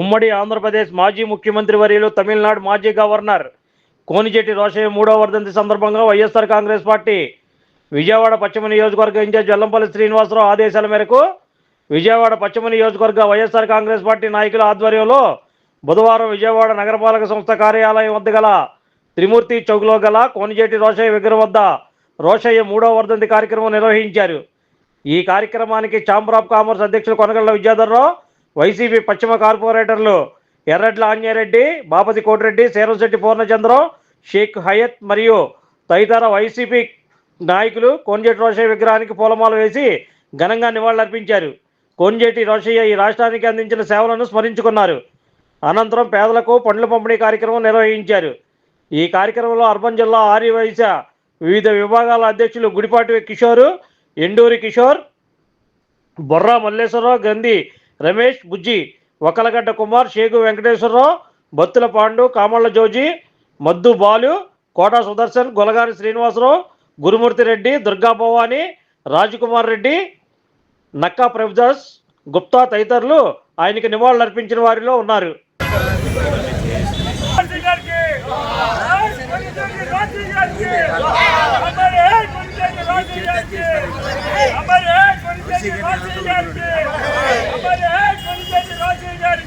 ఉమ్మడి ఆంధ్రప్రదేశ్ మాజీ ముఖ్యమంత్రి వర్యులు తమిళనాడు మాజీ గవర్నర్ కోనిచెట్టి రోషయ్య మూడవ వర్ధంతి సందర్భంగా వైఎస్ఆర్ కాంగ్రెస్ పార్టీ విజయవాడ పశ్చిమ నియోజకవర్గ ఇన్ఛార్జ్ జల్లంపల్లి శ్రీనివాసరావు ఆదేశాల మేరకు విజయవాడ పశ్చిమ నియోజకవర్గ వైఎస్ఆర్ కాంగ్రెస్ పార్టీ నాయకుల ఆధ్వర్యంలో బుధవారం విజయవాడ నగరపాలక సంస్థ కార్యాలయం వద్ద గల త్రిమూర్తి చౌక్లో గల కోనిచెట్టి రోషయ్య విగ్రహం వద్ద రోషయ్య మూడవ వర్ధంతి కార్యక్రమం నిర్వహించారు. ఈ కార్యక్రమానికి ఛాంబర్ ఆఫ్ కామర్స్ అధ్యక్షులు కొనగళ్ళ విద్యాధర్రావు వైసీపీ పశ్చిమ కార్పొరేటర్లు ఎర్రడ్ల ఆంజనేరెడ్డి బాపతి కోటిరెడ్డి శేరంశెట్టి పూర్ణచంద్రం షేక్ హయత్ మరియు తదితర వైసీపీ నాయకులు కోంజేటి రోషయ్య విగ్రహానికి పూలమాల వేసి ఘనంగా నివాళులర్పించారు. కోంజేటి రోషయ్య ఈ రాష్ట్రానికి అందించిన సేవలను స్మరించుకున్నారు. అనంతరం పేదలకు పండ్ల పంపిణీ కార్యక్రమం నిర్వహించారు. ఈ కార్యక్రమంలో అర్బన్ జిల్లా ఆర్యవైశ్య వివిధ విభాగాల అధ్యక్షులు గుడిపాటి కిషోరు ఎండూరి కిషోర్ బొర్రా మల్లేశ్వరరావు గంధి రమేష్ బుజ్జి ఒకలగడ్డ కుమార్ షేగు వెంకటేశ్వరరావు బత్తుల పాండు కామళ్ళ జోజి మద్దు బాలు కోటా సుదర్శన్ గొలగారి శ్రీనివాసరావు గురుమూర్తి రెడ్డి దుర్గా భవాని రాజకుమార్ రెడ్డి నక్కా ప్రభుదాస్ గుప్తా తదితరులు ఆయనకి నివాళులు అర్పించిన వారిలో ఉన్నారు. రాజు గారి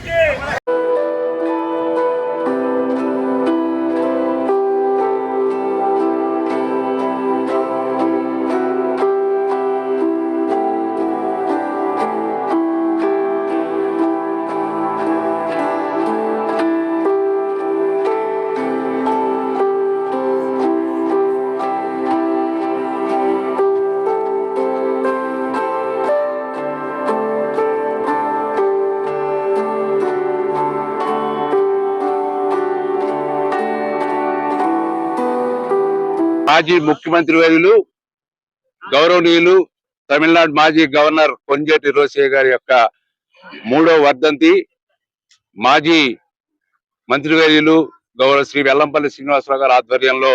మాజీ ముఖ్యమంత్రి వర్యులు గౌరవనీయులు తమిళనాడు మాజీ గవర్నర్ కొంజేటి రోసయ్య గారి యొక్క మూడో వర్ధంతి మాజీ మంత్రివర్యులు గౌరవ శ్రీ వెల్లంపల్లి శ్రీనివాసరావు గారి ఆధ్వర్యంలో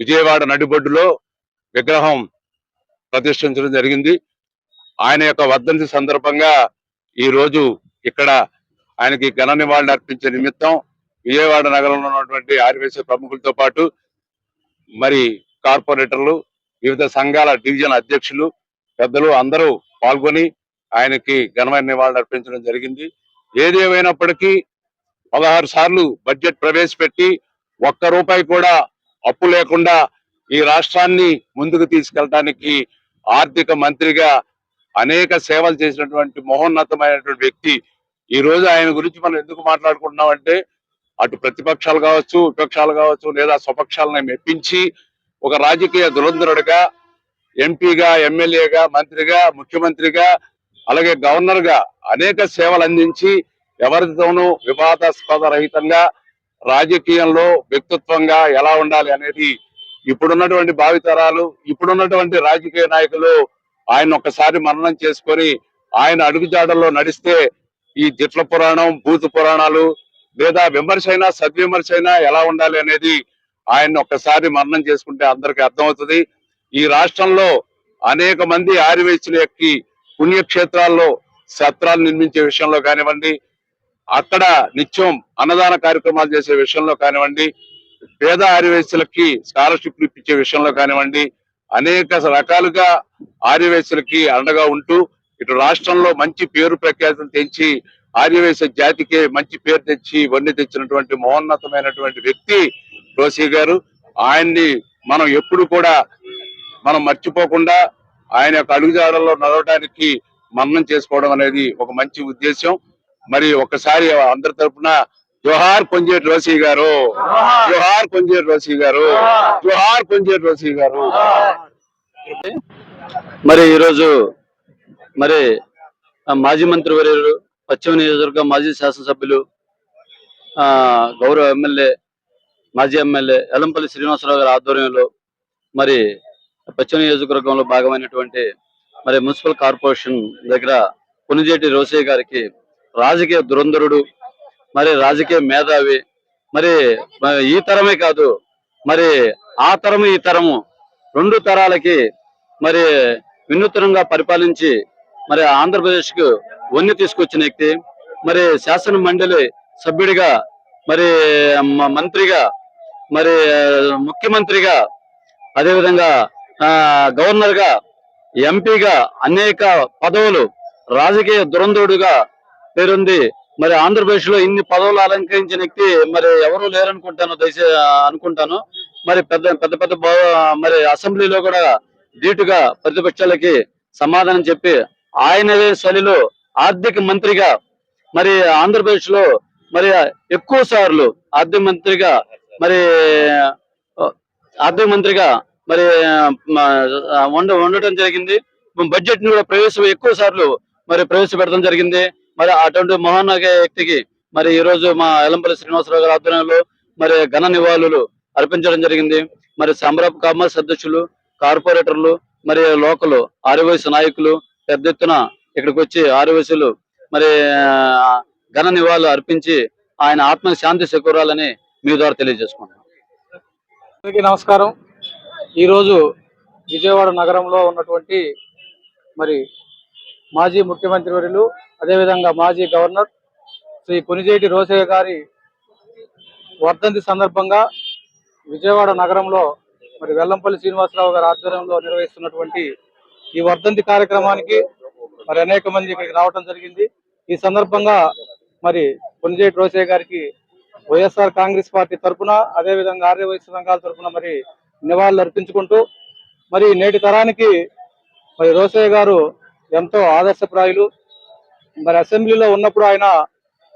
విజయవాడ నడిబొడ్డులో విగ్రహం ప్రతిష్ఠించడం జరిగింది. ఆయన యొక్క వర్ధంతి సందర్భంగా ఈ రోజు ఇక్కడ ఆయనకి ఘన నివాళులు అర్పించే నిమిత్తం విజయవాడ నగరంలో ఉన్నటువంటి ఆర్యవేశ ప్రముఖులతో పాటు మరి కార్పొరేటర్లు వివిధ సంఘాల డివిజన్ అధ్యక్షులు పెద్దలు అందరూ పాల్గొని ఆయనకి ఘనమైన నివాళులు అర్పించడం జరిగింది. ఏదేమైనప్పటికీ పదహారు సార్లు బడ్జెట్ ప్రవేశపెట్టి ఒక్క రూపాయి కూడా అప్పు లేకుండా ఈ రాష్ట్రాన్ని ముందుకు తీసుకెళ్ళడానికి ఆర్థిక మంత్రిగా అనేక సేవలు చేసినటువంటి మహోన్నతమైనటువంటి వ్యక్తి. ఈ రోజు ఆయన గురించి మనం ఎందుకు మాట్లాడుకుంటున్నామంటే అంటే అటు ప్రతిపక్షాలు కావచ్చు విపక్షాలు కావచ్చు లేదా స్వపక్షాలను మెప్పించి ఒక రాజకీయ దురంధరుడిగా ఎంపీగా ఎమ్మెల్యేగా మంత్రిగా ముఖ్యమంత్రిగా అలాగే గవర్నర్గా అనేక సేవలు అందించి ఎవరితోనూ వివాదాస్పద రహితంగా రాజకీయంలో వ్యక్తిత్వంగా ఎలా ఉండాలి అనేది ఇప్పుడున్నటువంటి భావితరాలు ఇప్పుడున్నటువంటి రాజకీయ నాయకులు ఆయన ఒక్కసారి మరణం చేసుకొని ఆయన అడుగుజాడల్లో నడిస్తే ఈ జిట్ల పురాణం భూత పురాణాలు లేదా విమర్శ అయినా సద్విమర్శ అయినా ఎలా ఉండాలి అనేది ఆయన ఒక్కసారి మరణం చేసుకుంటే అందరికి అర్థమవుతుంది. ఈ రాష్ట్రంలో అనేక మంది ఆర్యవేశ్యుల ఎక్కి పుణ్యక్షేత్రాల్లో సత్రాలు నిర్మించే విషయంలో కానివ్వండి అక్కడ నిత్యం అన్నదాన కార్యక్రమాలు చేసే విషయంలో కానివ్వండి పేద ఆర్యవేశ్యులకి స్కాలర్షిప్లు ఇప్పించే విషయంలో కానివ్వండి అనేక రకాలుగా ఆర్యవేశ్యులకి అండగా ఉంటూ ఇటు రాష్ట్రంలో మంచి పేరు ప్రఖ్యాతులు తెచ్చి ఆర్యవేశ జాతికి మంచి పేరు తెచ్చి వన్నె తెచ్చినటువంటి మహోన్నతమైనటువంటి వ్యక్తి రోసి గారు. ఆయన్ని మనం ఎప్పుడు కూడా మనం మర్చిపోకుండా ఆయన యొక్క అడుగుజాడల్లో నడవడానికి మన్నం చేసుకోవడం అనేది ఒక మంచి ఉద్దేశం మరి ఒక్కసారి అందరి తరపున జోహార్ కొంజేటి రోసి గారు. జోహార్. కొంజేటి రోసి గారు. జోహార్. కొంజేటి రోసి గారు. మరి ఈరోజు మరి మాజీ మంత్రి వర్యులు పశ్చిమ నియోజకవర్గ మాజీ శాసనసభ్యులు ఆ గౌరవ ఎమ్మెల్యే మాజీ ఎమ్మెల్యే ఎలంపల్లి శ్రీనివాసరావు గారి ఆధ్వర్యంలో మరి పశ్చిమ నియోజకవర్గంలో భాగమైనటువంటి మరి మున్సిపల్ కార్పొరేషన్ దగ్గర కొనిజేటి రోసయ్య గారికి రాజకీయ దురంధరుడు మరి రాజకీయ మేధావి మరి మరి ఈ తరమే కాదు మరి ఆ తరము ఈ తరము రెండు తరాలకి మరి వినూత్నంగా పరిపాలించి మరి ఆంధ్రప్రదేశ్ వన్య తీసుకొచ్చిన వ్యక్తి మరి శాసన మండలి సభ్యుడిగా మరి మంత్రిగా మరి ముఖ్యమంత్రిగా అదేవిధంగా ఆ, గవర్నర్గా ఎంపీగా అనేక పదవులు రాజకీయ దురంధుడుగా పేరుంది. మరి ఆంధ్రప్రదేశ్లో ఇన్ని పదవులు అలంకరించిన వ్యక్తి మరి ఎవరు లేరనుకుంటాను దయచే అనుకుంటాను. మరి పెద్ద పెద్ద పెద్ద మరి అసెంబ్లీలో కూడా ధీటుగా ప్రతిపక్షాలకి సమాధానం చెప్పి ఆయనవే శైలిలో ఆర్థిక మంత్రిగా మరి ఆంధ్రప్రదేశ్లో మరి ఎక్కువ సార్లు ఆర్థిక మంత్రిగా మరి ఆర్థిక మంత్రిగా మరి ఉండ ఉండటం జరిగింది. బడ్జెట్ని కూడా ప్రవేశ ఎక్కువ సార్లు మరి ప్రవేశపెట్టడం జరిగింది. మరి అటువంటి మహోన్నత వ్యక్తికి మరి ఈ రోజు మా ఎలంపల్లి శ్రీనివాసరావు గారి ఆధ్వర్యంలో మరి ఘన నివాళులు అర్పించడం జరిగింది. మరి సంబరపు కామర్స్ అధ్యక్షులు కార్పొరేటర్లు మరి లోకల్ ఆర్యవయసు నాయకులు పెద్ద ఎత్తున ఇక్కడికి వచ్చి ఆరువశులు మరి ఘన నివాళులు అర్పించి ఆయన ఆత్మ శాంతి చేకూరాలని మీ ద్వారా తెలియజేసుకుంటున్నాం. అందరికీ నమస్కారం. ఈరోజు విజయవాడ నగరంలో ఉన్నటువంటి మరి మాజీ ముఖ్యమంత్రి వర్యులు అదేవిధంగా మాజీ గవర్నర్ శ్రీ కొనిజేటి రోసయ్య గారి వర్ధంతి సందర్భంగా విజయవాడ నగరంలో మరి వెల్లంపల్లి శ్రీనివాసరావు గారి ఆధ్వర్యంలో నిర్వహిస్తున్నటువంటి ఈ వర్ధంతి కార్యక్రమానికి మరి అనేక మంది ఇక్కడికి రావడం జరిగింది. ఈ సందర్భంగా మరి కొనిజేటి రోసే గారికి వైఎస్ఆర్ కాంగ్రెస్ పార్టీ తరఫున అదేవిధంగా ఆర్య వైశ్య సంఘాల తరఫున మరి నివాళులు అర్పించుకుంటూ మరి నేటి తరానికి మరి రోసయ్య గారు ఎంతో ఆదర్శప్రాయులు. మరి అసెంబ్లీలో ఉన్నప్పుడు ఆయన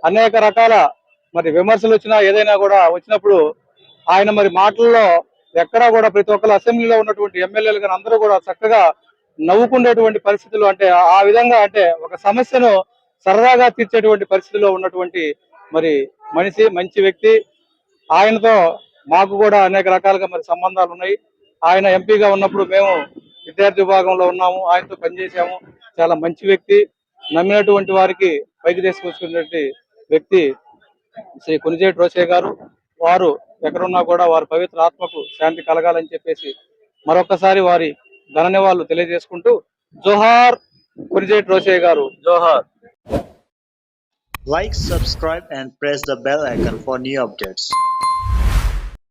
అనేక రకాల మరి విమర్శలు వచ్చినా ఏదైనా కూడా వచ్చినప్పుడు ఆయన మరి మాటల్లో ఎక్కడా కూడా ప్రతి ఒక్కరు అసెంబ్లీలో ఉన్నటువంటి ఎమ్మెల్యేలు కానీ అందరూ కూడా చక్కగా నవ్వుకునేటువంటి పరిస్థితులు అంటే ఆ- ఆ విధంగా అంటే ఒక సమస్యను సరదాగా తీర్చేటువంటి పరిస్థితిలో ఉన్నటువంటి మరి మనిషి మంచి వ్యక్తి. ఆయనతో మాకు కూడా అనేక రకాలుగా మరి సంబంధాలు ఉన్నాయి. ఆయన ఎంపీగా ఉన్నప్పుడు మేము విద్యార్థి విభాగంలో ఉన్నాము. ఆయనతో పనిచేసాము చాలా మంచి వ్యక్తి. నమ్మినటువంటి వారికి పైకి తీసుకొచ్చుకున్నటువంటి వ్యక్తి శ్రీ కొనిజేటి రోసే గారు. వారు ఎక్కడున్నా కూడా వారి పవిత్ర ఆత్మకు శాంతి కలగాలని చెప్పేసి మరొకసారి వారి ధననివాళ్ళు తెలియజేసుకుంటూ జోహార్ కురిజేట్ రోషే గారు. జోహార్. Like subscribe and press the bell icon for new updates